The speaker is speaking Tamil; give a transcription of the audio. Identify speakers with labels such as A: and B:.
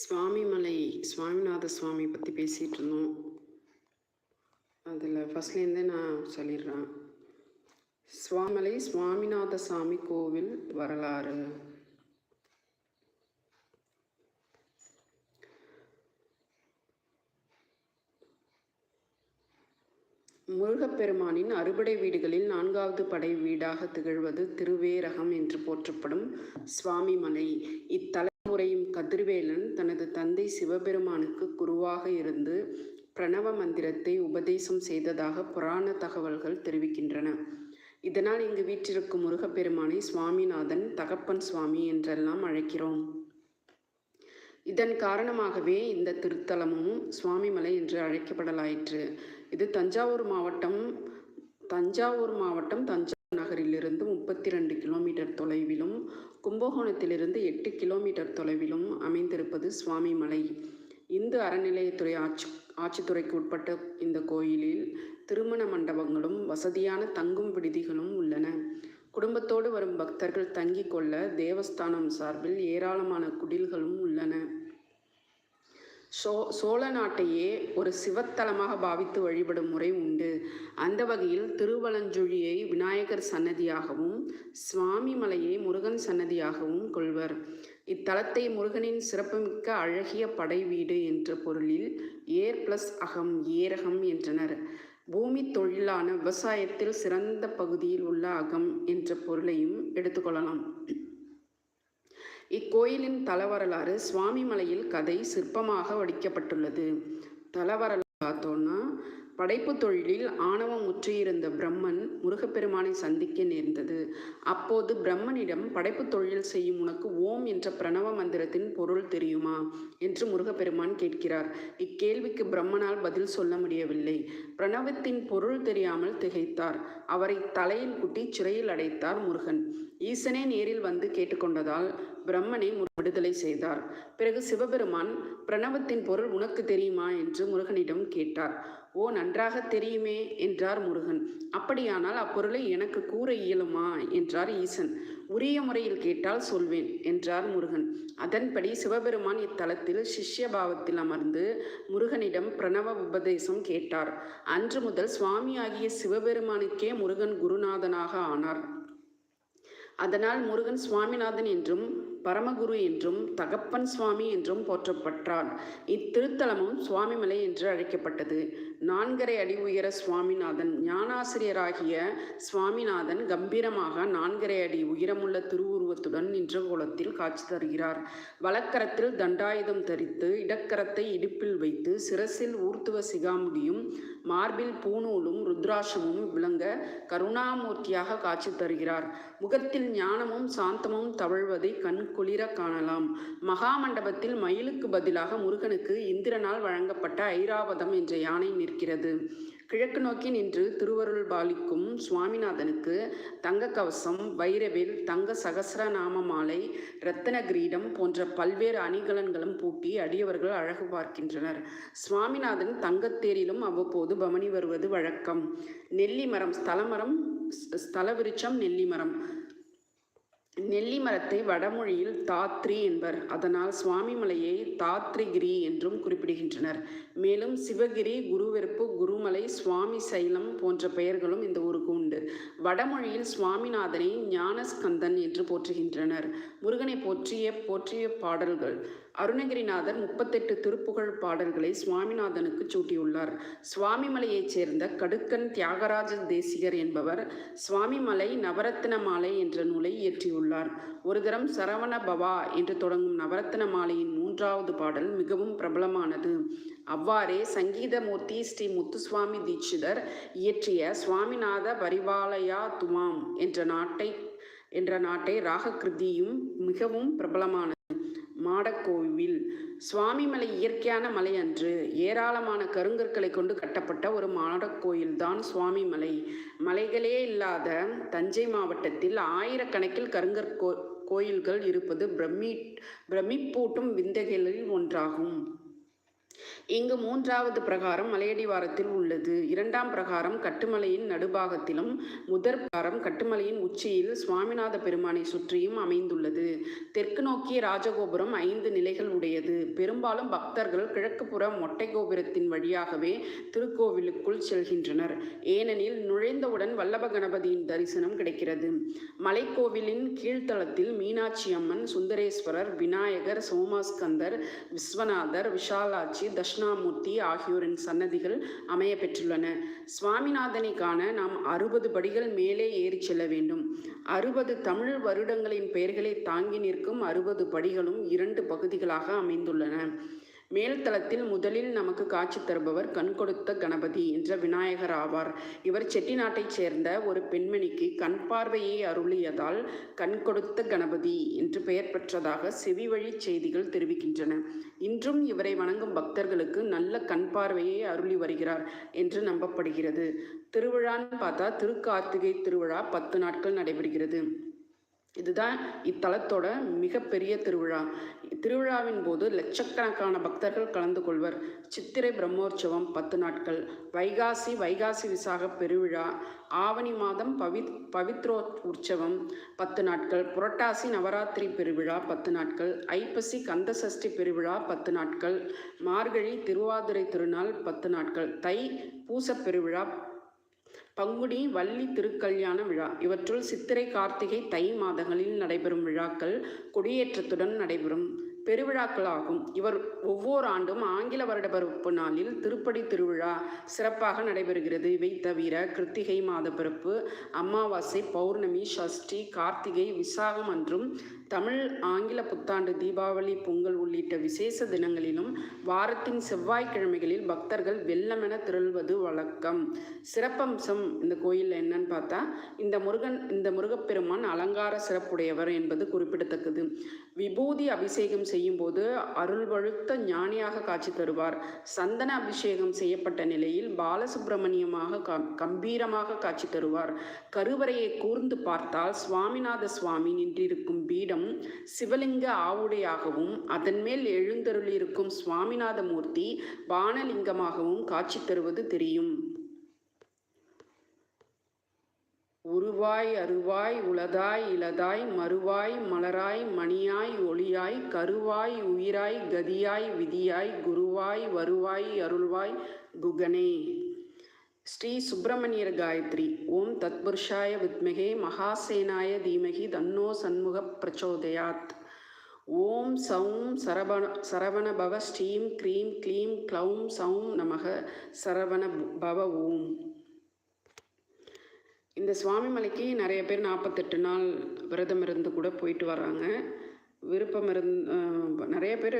A: சுவாமிமலை சுவாமிநாத சுவாமி பற்றி பேசிகிட்டு இருந்தோம் அதில் ஃபஸ்ட்லேருந்தே நான் சொல்லிடுறேன். சுவாமலை சுவாமிநாத சாமி கோவில் வரலாறு. முருகப்பெருமானின் அறுபடை வீடுகளில் நான்காவது படை வீடாக திகழ்வது திருவேரகம் என்று போற்றப்படும் சுவாமிமலை குறையும் கதிர்வேலன் தனது தந்தை சிவபெருமானுக்கு குருவாக இருந்து பிரணவ மந்திரத்தை உபதேசம் செய்ததாக புராண தகவல்கள் தெரிவிக்கின்றன. இதனால் இங்கு வீற்றிருக்கும் முருகப்பெருமானை சுவாமிநாதன் தகப்பன் சுவாமி என்றெல்லாம் அழைக்கிறோம். இதன் காரணமாகவே இந்த திருத்தலமும் சுவாமிமலை என்று அழைக்கப்படலாயிற்று. இது தஞ்சாவூர் மாவட்டம் தஞ்சாவூர் மாவட்டம் தஞ்சா நகரிலிருந்து முப்பத்தி ரெண்டு கிலோமீட்டர் தொலைவிலும் கும்பகோணத்திலிருந்து எட்டு கிலோமீட்டர் தொலைவிலும் அமைந்திருப்பது சுவாமி மலை. இந்து அறநிலையத்துறை ஆட்சி ஆட்சித்துறைக்கு உட்பட்ட இந்த கோயிலில் திருமண மண்டபங்களும் வசதியான தங்கும் விடுதிகளும் உள்ளன. குடும்பத்தோடு வரும் பக்தர்கள் தங்கிக் கொள்ள தேவஸ்தானம் சார்பில் ஏராளமான குடில்களும் உள்ளன. சோ சோழ நாட்டையே ஒரு சிவத்தலமாக பாவித்து வழிபடும் முறை உண்டு. அந்த வகையில் திருவலஞ்சுழியை விநாயகர் சன்னதியாகவும் சுவாமி மலையை முருகன் சன்னதியாகவும் கொள்வர். இத்தலத்தை முருகனின் சிறப்புமிக்க அழகிய படை வீடு என்ற பொருளில் ஏர் பிளஸ் அகம் ஏரகம் என்றனர். பூமி தொழிலான விவசாயத்தில் சிறந்த பகுதியில் உள்ள அகம் என்ற பொருளையும் எடுத்துக்கொள்ளலாம் இக்கோயிலின் தலவரலாறு சுவாமிமலையில் கதை சிற்பமாக வடிக்கப்பட்டுள்ளது. தலவரலாறு பார்த்தோன்னா படைப்பு தொழிலில் ஆணவம் முற்றியிருந்த பிரம்மன் முருகப்பெருமானை சந்திக்க நேர்ந்தது. அப்போது பிரம்மனிடம் படைப்பு தொழில் செய்யும் உனக்கு ஓம் என்ற பிரணவ மந்திரத்தின் பொருள் தெரியுமா? என்று முருகப்பெருமான் கேட்கிறார். இக்கேள்விக்கு பிரம்மனால் பதில் சொல்ல முடியவில்லை. பிரணவத்தின் பொருள் தெரியாமல் திகைத்தார். அவரை தலையில் குட்டி சிறையில் அடைத்தார் முருகன். ஈசனே நேரில் வந்து கேட்டுக்கொண்டதால் பிரம்மனை விடுதலை செய்தார். பிறகு சிவபெருமான் பிரணவத்தின் பொருள் உனக்கு தெரியுமா? என்று முருகனிடம் கேட்டார். ஓ நன்றாக தெரியுமே என்றார் முருகன். அப்படியானால் அப்பொருளை எனக்கு கூற இயலுமா? என்றார் ஈசன். உரிய முறையில் கேட்டால் சொல்வேன் என்றார் முருகன். அதன்படி சிவபெருமான் இத்தலத்தில் சிஷ்ய பாவத்தில் அமர்ந்து முருகனிடம் பிரணவ உபதேசம் கேட்டார். அன்று முதல் சுவாமியாகிய சிவபெருமானுக்கே முருகன் குருநாதனாக ஆனார். அதனால் முருகன் சுவாமிநாதன் என்றும் பரமகுரு என்றும் தகப்பன் சுவாமி என்றும் போற்றப்பட்டார். இத்திருத்தலமும் சுவாமிமலை என்று அழைக்கப்பட்டது. நான்கரை அடி உயர சுவாமிநாதன் ஞானாசிரியராகிய சுவாமிநாதன் கம்பீரமாக நான்கரை அடி உயரமுள்ள திருவுருவத்துடன் நின்ற கோலத்தில் காட்சி தருகிறார். வலக்கரத்தில் தண்டாயுதம் தரித்து இடக்கரத்தை இடுப்பில் வைத்து சிரசில் ஊர்த்துவ சிகாமுடியும் மார்பில் பூநூலும் ருத்ராட்சமும் விளங்க கருணாமூர்த்தியாக காட்சி தருகிறார். முகத்தில் ஞானமும் சாந்தமும் தவழ்வதை கண்குளிர காணலாம். மகாமண்டபத்தில் மயிலுக்கு பதிலாக முருகனுக்கு இந்திரனால் வழங்கப்பட்ட ஐராவதம் என்ற யானை கொண்டிருக்கிறது. கிழக்கு நோக்கி நின்று திருவருள் பாலிக்கும் சுவாமிநாதனுக்கு தங்க கவசம் வைரவேல் தங்க சகசரநாம மாலை ரத்தன கிரீடம் போன்ற பல்வேறு அணிகலன்களும் பூட்டி அடியவர்கள் அழகு பார்க்கின்றனர். சுவாமிநாதன் தங்கத்தேரிலும் அவ்வப்போது பவனி வருவது வழக்கம். நெல்லி மரம் ஸ்தலமரம் ஸ்தல விருட்சம் நெல்லி மரம் நெல்லி மரத்தை வடமொழியில் தாத்ரி என்பர். அதனால் சுவாமிமலையை தாத்ரிகிரி என்றும் குறிப்பிடுகின்றனர். மேலும் சிவகிரி குருவெருப்பு குருமலை சுவாமி சைலம் போன்ற பெயர்களும் இந்த ஊருக்கு உண்டு. வடமொழியில் சுவாமிநாதனை ஞானஸ்கந்தன் என்று போற்றுகின்றனர். முருகனை போற்றிய போற்றிய பாடல்கள். அருணகிரிநாதர் முப்பத்தெட்டு திருப்புகழ் பாடல்களை சுவாமிநாதனுக்கு சூட்டியுள்ளார். சுவாமிமலையைச் சேர்ந்த கடுக்கன் தியாகராஜ தேசிகர் என்பவர் சுவாமிமலை நவரத்ன மாலை என்ற நூலை இயற்றியுள்ளார். ஒரு தரம் சரவண பவா என்று தொடங்கும் நவரத்ன மாலையின் மூன்றாவது பாடல் மிகவும் பிரபலமானது. அவ்வாறே சங்கீதமூர்த்தி ஸ்ரீ முத்துசுவாமி தீட்சிதர் இயற்றிய சுவாமிநாத பரிவாலயா துமாம் என்ற நாட்டை என்ற நாட்டை ராககிருதியும் மிகவும் பிரபலமானது மாடக்கோவில். சுவாமிமலை இயற்கையான மலை அன்று ஏராளமான கருங்கற்களை கொண்டு கட்டப்பட்ட ஒரு மாடக்கோயில்தான் சுவாமிமலை. மலைகளே இல்லாத தஞ்சை மாவட்டத்தில் ஆயிரக்கணக்கில் கருங்கற்கோ கோயில்கள் இருப்பது பிரமி பிரமிப்பூட்டும் விந்தைகளில் ஒன்றாகும். இங்கு மூன்றாவது பிரகாரம் மலையடிவாரத்தில் உள்ளது. இரண்டாம் பிரகாரம் கட்டுமலையின் நடுபாகத்திலும் முதற் பிரகாரம் கட்டுமலையின் உச்சியில் சுவாமிநாத பெருமானை சுற்றியும் அமைந்துள்ளது. தெற்கு நோக்கிய ராஜகோபுரம் ஐந்து நிலைகள் உடையது. பெரும்பாலும் பக்தர்கள் கிழக்குப்புற மொட்டை கோபுரத்தின் வழியாகவே திருக்கோவிலுக்குள் செல்கின்றனர். ஏனெனில் நுழைந்தவுடன் வல்லப கணபதியின் தரிசனம் கிடைக்கிறது. மலைக்கோவிலின் கீழ்த்தளத்தில் மீனாட்சி அம்மன் சுந்தரேஸ்வரர் விநாயகர் சோமாஸ்கந்தர் விஸ்வநாதர் விஷாலாட்சி தட்சிணாமூர்த்தி ஆகியோரின் சன்னதிகள் அமைய பெற்றுள்ளன சுவாமிநாதனை காண நாம் அறுபது படிகள் மேலே ஏறிச் செல்ல வேண்டும். அறுபது தமிழ் வருடங்களின் பெயர்களை தாங்கி நிற்கும் அறுபது படிகளும் இரண்டு பகுதிகளாக அமைந்துள்ளன. மேல்தளத்தில் முதலில் நமக்கு காட்சி தருபவர் கண் கொடுத்த கணபதி என்ற விநாயகர் ஆவார். இவர் செட்டிநாட்டைச் சேர்ந்த ஒரு பெண்மணிக்கு கண் பார்வையை அருளியதால் கண் கொடுத்த கணபதி என்று பெயர் பெற்றதாக செவி வழி செய்திகள் தெரிவிக்கின்றன. இன்றும் இவரை வணங்கும் பக்தர்களுக்கு நல்ல கண் பார்வையை அருளி வருகிறார் என்று நம்பப்படுகிறது. திருவிழான்னு பார்த்தா திருக்கார்த்திகை திருவிழா பத்து நாட்கள் நடைபெறுகிறது. இதுதான் இத்தலத்தோட மிகப்பெரிய திருவிழா. திருவிழாவின் போது லட்சக்கணக்கான பக்தர்கள் கலந்து கொள்வர். சித்திரை பிரம்மோற்சவம் பத்து நாட்கள். வைகாசி வைகாசி விசாக பெருவிழா. ஆவணி மாதம் பவி பவித்ரோ உற்சவம் பத்து நாட்கள். புரட்டாசி நவராத்திரி பெருவிழா பத்து நாட்கள். ஐப்பசி கந்தசஷ்டி பெருவிழா பத்து நாட்கள். மார்கழி திருவாதிரை திருநாள் பத்து நாட்கள். தை பூசப் பெருவிழா பங்குனி வள்ளி திருக்கல்யாண விழா. இவற்றுள் சித்திரை கார்த்திகை தை மாதங்களில் நடைபெறும் விழாக்கள் கொடியேற்றத்துடன் நடைபெறும் பெருவிழாக்களாகும். இவர் ஒவ்வொரு ஆண்டும் ஆங்கில வருட பிறப்பு நாளில் திருப்படி திருவிழா சிறப்பாக நடைபெறுகிறது. இவை தவிர கிருத்திகை மாத பிறப்பு அமாவாசை பௌர்ணமி ஷஷ்டி கார்த்திகை விசாகம் அன்றும் தமிழ் ஆங்கில புத்தாண்டு தீபாவளி பொங்கல் உள்ளிட்ட விசேஷ தினங்களிலும் வாரத்தின் செவ்வாய்க்கிழமைகளில் பக்தர்கள் வெள்ளமென திரள்வது வழக்கம். சிறப்பம்சம் இந்த கோயிலில் என்னன்னு பார்த்தா இந்த முருகன் இந்த முருகப்பெருமான் அலங்கார சிறப்புடையவர் என்பது குறிப்பிடத்தக்கது. விபூதி அபிஷேகம் செய்யும்போது அருள்வழுத்த ஞானியாக காட்சி தருவார். சந்தன அபிஷேகம் செய்யப்பட்ட நிலையில் பாலசுப்பிரமணியமாக கம் கம்பீரமாக காட்சி தருவார். கருவறையை கூர்ந்து பார்த்தால் சுவாமிநாத சுவாமி நின்றிருக்கும் பீடம் சிவலிங்க ஆவுடையாகவும் அதன் மேல் எழுந்தருளியிருக்கும் சுவாமிநாத மூர்த்தி பானலிங்கமாகவும் காட்சி தருவது தெரியும். உருவாய் அருவாய் உளதாய் இளதாய் மறுவாய் மலராய் மணியாய் ஒளியாய் கருவாய் உயிராய் கதியாய் விதியாய் குருவாய் வருவாய் அருள்வாய் குகனே. ஸ்ரீ சுப்பிரமணியர் காயத்ரி ஓம் தத்புருஷாய வித்மகே மகாசேனாய தீமகி தன்னோ சண்முக பிரச்சோதயாத். ஓம் சௌம் சரவண சரவண பவ ஸ்ரீம் க்ரீம் க்ளீம் க்ளௌம் சௌம் நமக சரவண பவ ஓம். இந்த சுவாமி மலைக்கு நிறைய பேர் நாற்பத்தெட்டு நாள் விரதம் இருந்து கூட போயிட்டு வராங்க விருப்பம் இருந் நிறைய பேர்